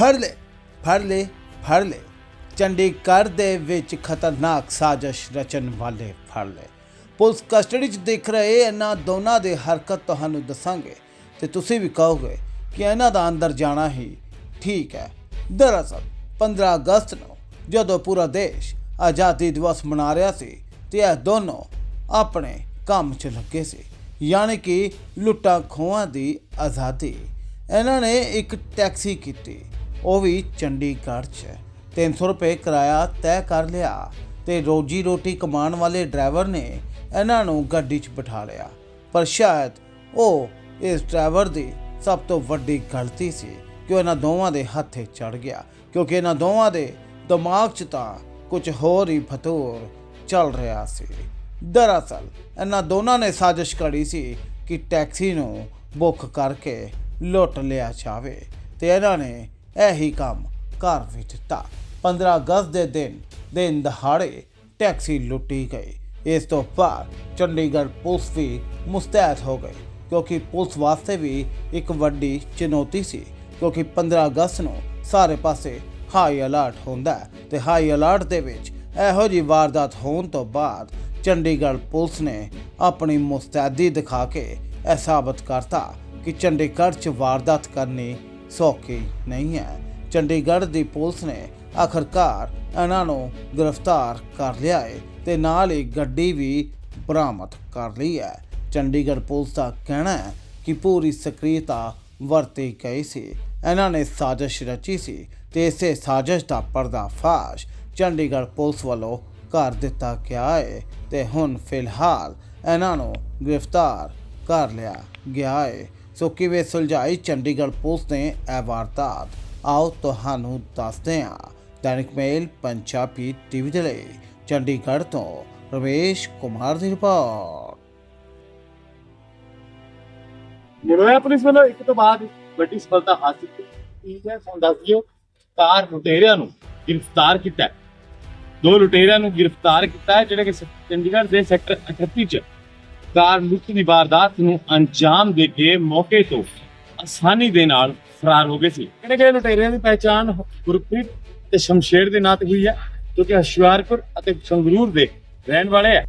ਫੜ ਲੈ ਫੜ ਲੈ ਫੜ ਲੈ। ਚੰਡੀਗੜ੍ਹ ਦੇ ਵਿੱਚ ਖਤਰਨਾਕ ਸਾਜ਼ਿਸ਼ ਰਚਨ ਵਾਲੇ ਫੜ ਲੈ। ਪੁਲਿਸ ਕਸਟਡੀ 'ਚ ਦੇਖ ਰਹੇ ਇਹਨਾਂ ਦੋਨਾਂ ਦੇ ਹਰਕਤ ਤੁਹਾਨੂੰ ਦੱਸਾਂਗੇ ਤੇ ਤੁਸੀਂ ਵੀ ਕਹੋਗੇ ਕਿ ਇਹਨਾਂ ਦਾ ਅੰਦਰ ਜਾਣਾ ਹੀ ਠੀਕ ਹੈ। ਦਰਅਸਲ 15 ਅਗਸਤ ਨੂੰ ਜਦੋਂ ਪੂਰਾ ਦੇਸ਼ ਆਜ਼ਾਦੀ ਦਿਵਸ ਮਨਾ ਰਿਹਾ ਸੀ ਤੇ ਇਹ ਦੋਨੋਂ ਆਪਣੇ ਕੰਮ 'ਚ ਲੱਗੇ ਸੀ, ਯਾਨੀ ਕਿ ਲੁੱਟਾਂ ਖੋਹਾਂ ਦੀ ਆਜ਼ਾਦੀ। ਇਹਨਾਂ ਨੇ ਇੱਕ ਟੈਕਸੀ ਕੀਤੀ ਉਹ ਵੀ ਚੰਡੀਗੜ੍ਹ 'ਚ 300 ਰੁਪਏ ਕਿਰਾਇਆ ਤੈਅ ਕਰ ਲਿਆ ਤੇ ਰੋਜੀ ਰੋਟੀ ਕਮਾਉਣ ਵਾਲੇ ਡਰਾਈਵਰ ਨੇ ਇਹਨਾਂ ਨੂੰ ਗੱਡੀ 'ਚ ਬਿਠਾ ਲਿਆ। ਪਰ ਸ਼ਾਇਦ ਉਹ ਇਸ ਡਰਾਈਵਰ ਦੀ ਸਭ ਤੋਂ ਵੱਡੀ ਗਲਤੀ ਸੀ ਕਿ ਉਹ ਇਹਨਾਂ ਦੋਵਾਂ ਦੇ ਹੱਥੇ ਚੜ ਗਿਆ, ਕਿਉਂਕਿ ਇਹਨਾਂ ਦੋਵਾਂ ਦੇ ਦਿਮਾਗ 'ਚ ਤਾਂ ਕੁਝ ਹੋਰ ਹੀ ਫਤੂਰ ਚੱਲ ਰਿਹਾ ਸੀ। ਦਰਅਸਲ, ਇਹਨਾਂ ਦੋਨਾਂ ਨੇ ਸਾਜ਼ਿਸ਼ ਕਰੀ ਸੀ ਕਿ ਟੈਕਸੀ ਨੂੰ ਬੁੱਕ ਕਰਕੇ ਲੁੱਟ ਲਿਆ ਜਾਵੇ ਤੇ ਇਹਨਾਂ ਨੇ ਇਹੀ ਕੰਮ ਕਰ ਵੀ ਦਿੱਤਾ 15 ਅਗਸਤ ਦੇ ਦਿਨ ਦਿਨ ਦਹਾੜੇ ਟੈਕਸੀ ਲੁੱਟੀ ਗਈ। ਇਸ ਤੋਂ ਬਾਅਦ ਚੰਡੀਗੜ੍ਹ ਪੁਲਿਸ ਵੀ ਮੁਸਤੈਦ ਹੋ ਗਈ, ਕਿਉਂਕਿ ਪੁਲਿਸ ਵਾਸਤੇ ਵੀ ਇੱਕ ਵੱਡੀ ਚੁਣੌਤੀ ਸੀ, ਕਿਉਂਕਿ 15 ਅਗਸਤ ਨੂੰ ਸਾਰੇ ਪਾਸੇ ਹਾਈ ਅਲਰਟ ਹੁੰਦਾ ਹੈ ਤੇ ਹਾਈ ਅਲਰਟ ਦੇ ਵਿੱਚ ਇਹੋ ਜਿਹੀ ਵਾਰਦਾਤ ਹੋਣ ਤੋਂ ਬਾਅਦ ਚੰਡੀਗੜ੍ਹ ਪੁਲਿਸ ਨੇ ਆਪਣੀ ਮੁਸਤੈਦੀ ਦਿਖਾ ਕੇ ਇਹ ਸਾਬਤ ਕਰਤਾ ਕਿ ਚੰਡੀਗੜ੍ਹ 'ਚ ਵਾਰਦਾਤ ਕਰਨੀ ਸੌਖੀ ਨਹੀਂ ਹੈ। ਚੰਡੀਗੜ੍ਹ ਦੀ ਪੁਲਿਸ ਨੇ ਆਖਰਕਾਰ ਇਹਨਾਂ ਨੂੰ ਗ੍ਰਿਫਤਾਰ ਕਰ ਲਿਆ ਹੈ ਤੇ ਨਾਲ ਹੀ ਗੱਡੀ ਵੀ ਬਰਾਮਦ ਕਰ ਲਈ ਹੈ। ਚੰਡੀਗੜ੍ਹ ਪੁਲਿਸ ਦਾ ਕਹਿਣਾ ਹੈ ਕਿ ਪੂਰੀ ਸਕਰੀਤਾ ਵਰਤੀ ਗਈ ਸੀ। ਇਹਨਾਂ ਨੇ ਸਾਜ਼ਿਸ਼ ਰਚੀ ਸੀ ਤੇ ਇਸੇ ਸਾਜ਼ਿਸ਼ ਦਾ ਪਰਦਾਫਾਸ਼ ਚੰਡੀਗੜ੍ਹ ਪੁਲਿਸ ਵੱਲੋਂ ਕਰ ਦਿੱਤਾ ਗਿਆ ਹੈ ਤੇ ਹੁਣ ਫਿਲਹਾਲ ਇਹਨਾਂ ਨੂੰ ਗ੍ਰਿਫਤਾਰ ਕਰ ਲਿਆ ਗਿਆ ਹੈ ਸੋ ਕਿਵੇਂ ਸੁਲਝਾਈ ਚੰਡੀਗੜ੍ਹ ਪੁਲਿਸ ਨੇ ਇਹ ਵਾਰਦਾਤ। ਆਓ ਤੁਹਾਨੂੰ ਦੱਸਦੇ ਹਾਂ। ਦੈਨਿਕ ਮੇਲ ਪੰਜਾਬੀ ਟੀਵੀ ਦੇ ਲਈ, ਚੰਡੀਗੜ੍ਹ ਤੋਂ ਰਮੇਸ਼ ਕੁਮਾਰ ਦੀ ਰਿਪੋਰਟ। ਨਿਰੋਇਆ ਪੁਲਿਸ ਵੱਲੋਂ ਇੱਕ ਤੋਂ ਬਾਅਦ ਵੱਡੀ ਸਫਲਤਾ ਹਾਸਲ ਕੀਤੀ ਹੈ? ਤੁਹਾਨੂੰ ਦੱਸ ਦਿਓ। ਕਾਰ ਲੁਟੇਰਿਆਂ ਨੂੰ ਗ੍ਰਿਫਤਾਰ ਕੀਤਾ ਦੋ ਲੁਟੇਰਿਆਂ ਨੂੰ ਗ੍ਰਿਫਤਾਰ ਕੀਤਾ ਹੈ, ਜਿਹੜੇ ਕਿ ਚੰਡੀਗੜ੍ਹ ਦੇ ਸੈਕਟਰ 38 ਚ ਕਾਰ ਲੁੱਟ ਦੀ ਵਾਰਦਾਤ ਨੂੰ ਅੰਜਾਮ ਦੇ ਕੇ ਮੌਕੇ ਤੋਂ ਆਸਾਨੀ ਦੇ ਨਾਲ ਫਰਾਰ ਹੋ ਗਏ ਸੀ। ਕਿਹੜੇ ਕਿਹੜੇ ਲੁਟੇਰਿਆਂ ਦੀ ਪਹਿਚਾਣ ਗੁਰਪ੍ਰੀਤ ਤੇ ਸ਼ਮਸ਼ੇਰ ਦੇ ਨਾਂ ਤੇ ਹੋਈ ਹੈ, ਜੋ ਕਿ ਹਸ਼ਿਆਰਪੁਰ ਅਤੇ ਸੰਗਰੂਰ ਦੇ ਰਹਿਣ ਵਾਲੇ ਹੈ।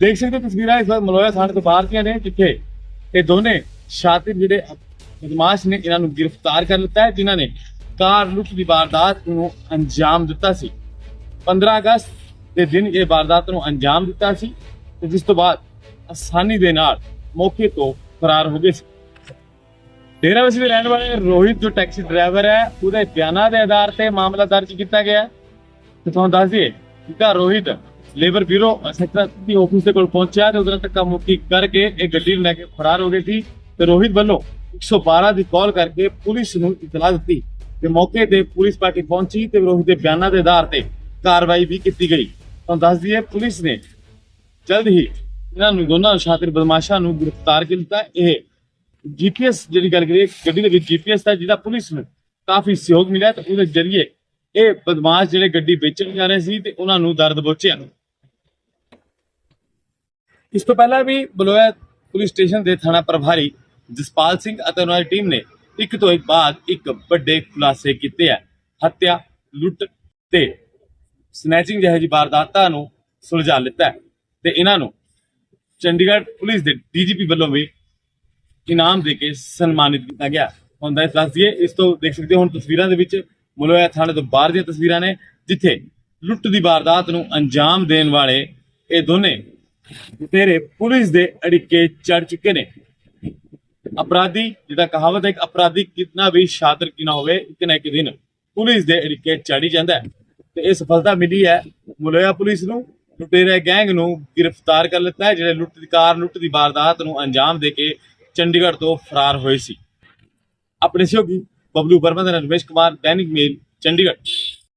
ਦੇਖ ਸਕਦੇ ਤਸਵੀਰਾਂ, ਇਸ ਵਾਰ ਮਲੋਇਆ ਥਾਣੇ ਤੋਂ ਬਾਹਰ ਦੀਆਂ ਨੇ, ਜਿੱਥੇ ਇਹ ਦੋਨੇ ਸ਼ਾਤਿਰ ਜਿਹੜੇ ਬਦਮਾਸ਼ ਨੇ, ਇਹਨਾਂ ਨੂੰ ਗ੍ਰਿਫਤਾਰ ਕਰ ਲਿੱਤਾ ਹੈ, ਜਿਨ੍ਹਾਂ ਨੇ ਕਾਰ ਲੁੱਟ ਦੀ ਵਾਰਦਾਤ ਨੂੰ ਅੰਜਾਮ ਦਿੱਤਾ ਸੀ। 15 ਅਗਸਤ ਦੇ ਦਿਨ ਇਹ ਵਾਰਦਾਤ ਨੂੰ ਅੰਜਾਮ ਦਿੱਤਾ ਸੀ ਤੇ ਜਿਸ ਤੋਂ ਬਾਅਦ ਆਸਾਨੀ ਦੇ ਨਾਲ ਮੌਕੇ ਤੋਂ ਫਰਾਰ ਹੋ ਗਏ ਸੀ। ਡੇਰਾ ਵਸੀ ਦੇ ਰਹਿਣ ਵਾਲੇ ਰੋਹਿਤ, ਜੋ ਟੈਕਸੀ ਡਰਾਈਵਰ ਹੈ, ਉਹਦੇ ਬਿਆਨਾਂ ਦੇ ਆਧਾਰ ਤੇ ਮਾਮਲਾ ਦਰਜ ਕੀਤਾ ਗਿਆ ਤੇ ਤੁਹਾਨੂੰ ਦੱਸ ਦਈਏ ਕਿ ਰੋਹਿਤ ਲੇਬਰ ਬਿਊਰੋ ਸੈਕਟਰ ਦੀ ਆਫਿਸ ਦੇ ਕੋਲ ਪਹੁੰਚਿਆ ਤੇ ਉਧਰ ਤੱਕ ਮੁੱਕੀ ਕਰਕੇ ਇਹ ਗੱਡੀ ਨੂੰ ਲੈ ਕੇ ਫਰਾਰ ਹੋ ਗਈ ਸੀ। ਤੇ ਰੋਹਿਤ ਵੱਲੋਂ 112 ਦੀ ਕਾਲ ਕਰਕੇ ਪੁਲਿਸ ਨੂੰ ਇਤਲਾਹ ਦਿੱਤੀ ਤੇ ਮੌਕੇ ਤੇ ਪੁਲਿਸ ਪਾਰਟੀ ਪਹੁੰਚੀ ਤੇ ਰੋਹਿਤ ਦੇ ਬਿਆਨਾਂ ਦੇ ਆਧਾਰ ਤੇ ਕਾਰਵਾਈ ਵੀ ਕੀਤੀ ਗਈ। ਤੁਹਾਨੂੰ ਦੱਸ ਦਈਏ ਪੁਲਿਸ ਨੇ ਜਲਦ ਹੀ ਇਹਨਾਂ ਨੂੰ, ਦੋਨਾਂ ਨੂੰ ਸ਼ਾਤਿਰ ਬਦਮਾਸ਼ਾਂ ਨੂੰ ਗ੍ਰਿਫਤਾਰ ਕਰ ਕੀਤਾ ਇਹ ਜੀਪੀਐਸ ਜਿਹੜੀ ਗੱਲ ਕਰੀਏ, ਗੱਡੀ ਦੇ ਵਿੱਚ ਜੀਪੀਐਸ ਦਾ ਜਿਹਦਾ ਪੁਲਿਸ ਨੂੰ ਕਾਫੀ ਸਹਿਯੋਗ ਮਿਲਿਆ, ਤੇ ਉਹਦੇ ਜ਼ਰੀਏ ਇਹ ਬਦਮਾਸ਼ ਜਿਹੜੇ ਗੱਡੀ ਵੇਚਣ ਜਾ ਰਹੇ ਸੀ ਤੇ ਉਹਨਾਂ ਨੂੰ ਦਰਦ ਪਹੁੰਚਿਆ। ਇਸ ਤੋਂ ਪਹਿਲਾਂ ਵੀ ਬਲੋਇਆ ਪੁਲਿਸ ਸਟੇਸ਼ਨ ਦੇ ਥਾਣਾ ਪ੍ਰਭਾਰੀ ਜਸਪਾਲ ਸਿੰਘ ਅਤੇ ਉਹਨਾਂ ਦੀ ਟੀਮ ਨੇ ਇੱਕ ਤੋਂ ਇੱਕ ਬਾਅਦ ਇੱਕ ਵੱਡੇ ਖੁਲਾਸੇ ਕੀਤੇ ਆ। ਹੱਤਿਆ, ਲੁੱਟ ਤੇ ਸਨੈਚਿੰਗ ਜਿਹੇ ਜਿਹੀ ਵਾਰਦਾਤਾਂ ਨੂੰ ਸੁਲਝਾ ਲਿੱਤਾ ਤੇ ਇਹਨਾਂ ਨੂੰ ਚੰਡੀਗੜ੍ਹ ਪੁਲਿਸ ਦੇ ਡੀਜੀਪੀ ਵੱਲੋਂ ਵੀ ਇਨਾਮ ਦੇ ਕੇ ਸਨਮਾਨਿਤ ਕੀਤਾ ਗਿਆ। ਹੁਣ ਦਾ ਦੱਸ ਦਈਏ, ਇਸ ਤੋਂ ਦੇਖ ਸਕਦੇ ਹੋ, ਹੁਣ ਤਸਵੀਰਾਂ ਦੇ ਵਿੱਚ ਮਲੋਇਆ ਥਾਣੇ ਤੋਂ ਬਾਹਰ ਦੀਆਂ ਤਸਵੀਰਾਂ ਨੇ, ਜਿੱਥੇ ਲੁੱਟ ਦੀ ਵਾਰਦਾਤ ਨੂੰ ਅੰਜਾਮ ਦੇਣ ਵਾਲੇ ਇਹ ਦੋਨੇ ਤੇਰੇ ਪੁਲਿਸ ਦੇ ਅੜਿੱਕੇ ਚੜ ਚੁੱਕੇ ਨੇ। ਅਪਰਾਧੀ, ਜਿਹੜਾ ਕਹਾਵਤ ਹੈ ਕਿ ਅਪਰਾਧੀ ਕਿੰਨਾ ਵੀ ਸ਼ਾਤਰ ਕਿਨਾ ਹੋਵੇ, ਇੱਕ ਨਾ ਇੱਕ ਦਿਨ ਪੁਲਿਸ ਦੇ ਅੜਿੱਕੇ ਚੜੀ ਜਾਂਦਾ ਹੈ। ਤੇ ਇਹ ਸਫਲਤਾ ਮਿਲੀ ਹੈ ਮਲੋਇਆ ਪੁਲਿਸ ਨੂੰ। ਲੁਟੇਰੇ ਗੈਂਗ ਨੂੰ ਗ੍ਰਿਫਤਾਰ ਕਰ ਲਿੱਤਾ ਹੈ, ਜਿਹੜੇ ਲੁੱਟ ਦੀ ਕਾਰ, ਲੁੱਟ ਦੀ ਵਾਰਦਾਤ ਨੂੰ ਅੰਜਾਮ ਦੇ ਕੇ ਚੰਡੀਗੜ੍ਹ ਤੋਂ ਫਰਾਰ ਹੋਏ ਸੀ। ਆਪਣੇ ਸਹਿਯੋਗੀ ਬਬਲੂ ਵਰਮਾ ਤੇ ਰਮੇਸ਼ ਕੁਮਾਰ, ਦੈਨਿਕ ਮੇਲ, ਚੰਡੀਗੜ੍ਹ।